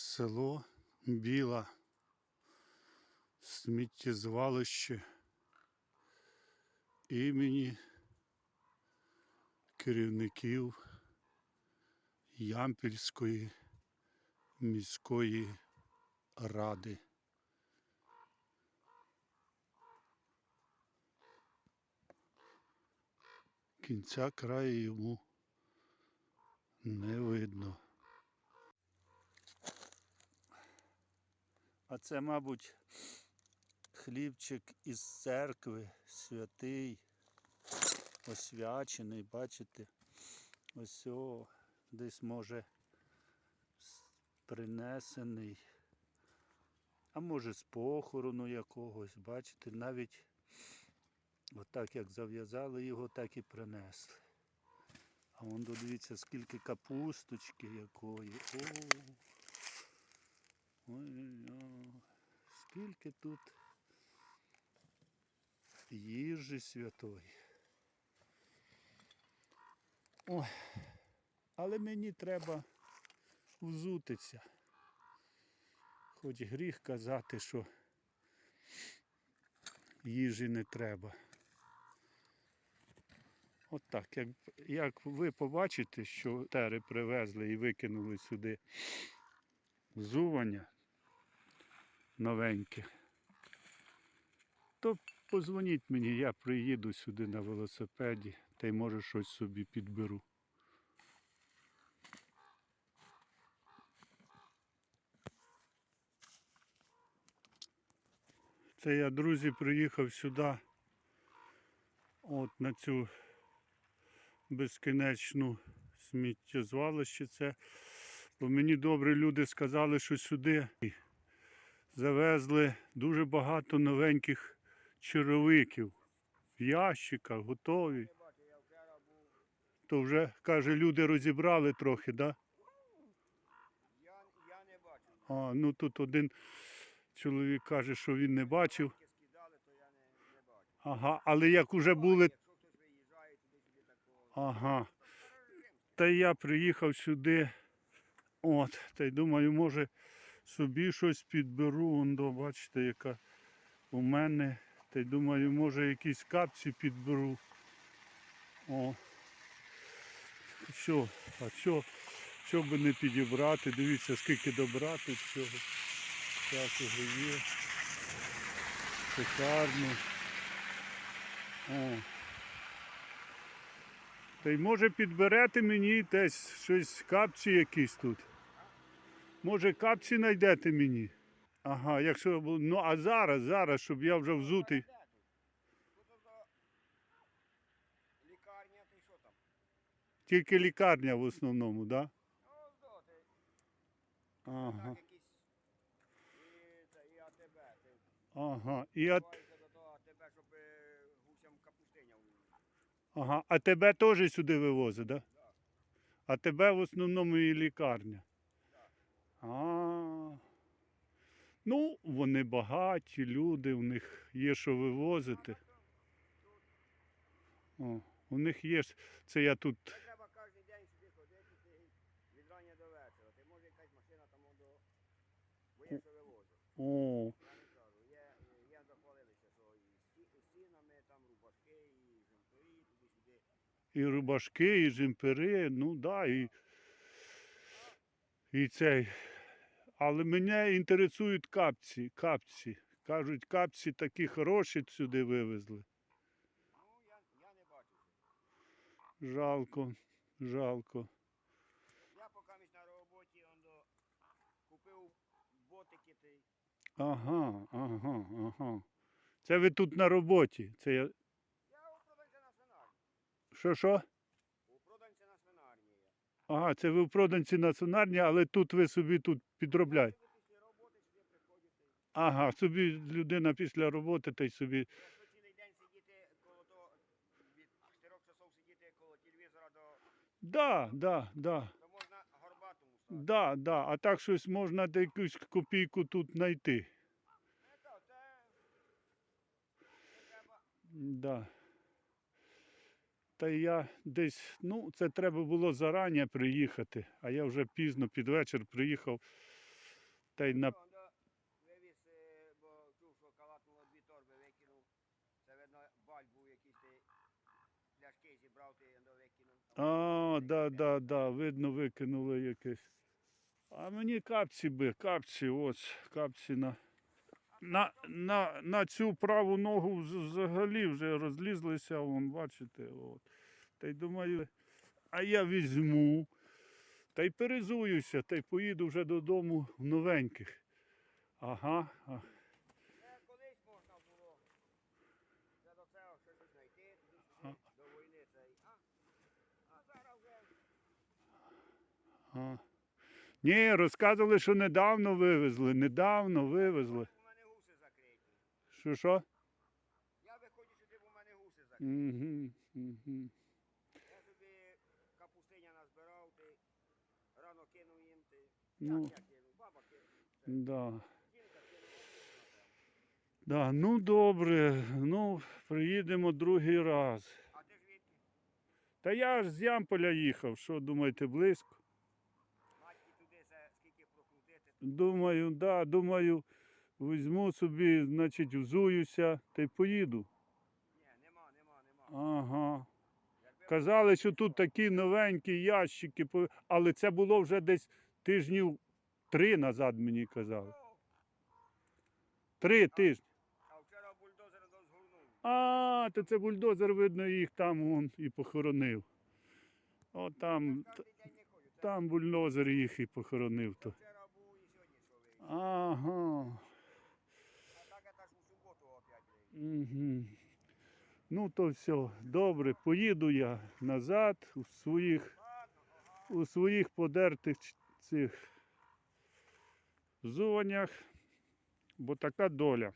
Село Біла, сміттєзвалище імені керівників Ямпільської міської ради. Кінця краю йому не видно. А це, мабуть, хлібчик із церкви, святий, освячений, бачите? Ось о, десь може принесений. А може з похорону якогось, бачите, навіть отак як зав'язали його, так і принесли. А вон дивіться, скільки капусточки якої. О, Ой-ой-ой, скільки тут їжі святої. Ой, але мені треба взутися. Хоч гріх казати, що їжі не треба. От так, як, як ви побачите, що тери привезли і викинули сюди взування новеньке, то позвоніть мені, я приїду сюди на велосипеді та й може щось собі підберу. Це я, друзі, приїхав сюди, от на цю безкінечну сміттєзвалище. Це, бо мені добрі люди сказали, що сюди завезли дуже багато новеньких черевиків в ящиках, готові. То вже, каже, люди розібрали трохи, да? Я, не бачу. А, ну тут один чоловік каже, що він не бачив. Ага, але як уже були. Ага. Та я приїхав сюди. От, та й думаю, може собі щось підберу. Вон, до, бачите, яка у мене. Та й думаю, може якісь капці підберу. О. Що? А що? Що би не підібрати? Дивіться, скільки добра тут всього. Всякого є. Шикарно. О. Та й може підберете мені десь щось капці якісь тут. Може капці знайдете мені? Ага, якщо ну а зараз, зараз, щоб я вже взутий. Лікарня, ти що там? Тільки лікарня в основному, так? Да? Ну, ти Ага. Ага. І от, е, гусям капустиня вивезти. ага. А тебе теж сюди вивозить, так? Да? А тебе в основному і лікарня. А. Ну, вони багаті люди, у них є що вивозити. О, у них є. Це я тут. Треба кожен день сюди ходити ти від рання до вечора. Ти може якась машина там до. Бо є що вивозить. О, Я захвалилися, що і стінами, там рубашки, і жінки, туди-сюди. і рубашки, і жимпери, ну да, і, і цей. Але мене інтересують капці. Капці. Кажуть, капці такі хороші сюди вивезли. Ну, я, я не бачу. Жалко, жалко. Я поки на роботі он до, купив ботики ти. Ага, ага, ага. Це ви тут на роботі. Це я. Я у проданця на свинарні. Що що? У проданця на свинарні. Ага, це ви в проданці національні, але тут ви собі тут підробляєте. Ага, собі людина після роботи та й собі. Якщо цілий день сидіти коло того, від 4 часов сидіти коло телевізора до, Да, да, да. Да, да. А так щось можна де якусь копійку тут знайти. Це. Да. Та я десь, ну, це треба було зарані приїхати, а я вже пізно під вечір приїхав. та й на. Вивіз, е, бо чув, що калатнуло дві торби, викинув. Це видно, баль був якийсь ти пляшки зібрав, ти викинув. А, да, да, да, видно, викинули якесь. А мені капці би, капці, ось, капці на. На, на, на цю праву ногу взагалі вже розлізлися, вон, бачите. От. Та й думаю, а я візьму, та й перезуюся, та й поїду вже додому в новеньких. Ага. Колись можна було. До війни цей. А, а зараз вже А. Ні, розказували, що недавно вивезли, недавно вивезли. у мене гуси закриті. Що що? Я виходжу сюди, бо у мене гуси закриті. Угу, угу. Я собі капустиня назбирав, ти рано кинув їм, ти. Ну. Як я кинув? Баба кинув. Да. Да, ну добре, ну приїдемо другий раз. А ти ж відки? Та я ж з Ямполя їхав, що думаєте, близько? Матьки туди скільки прокрутити. Думаю, да, думаю, візьму собі, значить, взуюся та й поїду. Ні, нема, нема, нема. Ага. Казали, що тут такі новенькі ящики, але це було вже десь тижнів три назад, мені казали. Три тижні. А вчора бульдозер розгорнув. А, то це бульдозер, видно, їх там вон і похоронив. О, там. Там бульдозер їх і похоронив. То. Ага. А так я ж у суботу опять вийшов. Ну, то все, добре, поїду я назад у своїх, у своїх подертих цих зуваннях, бо така доля.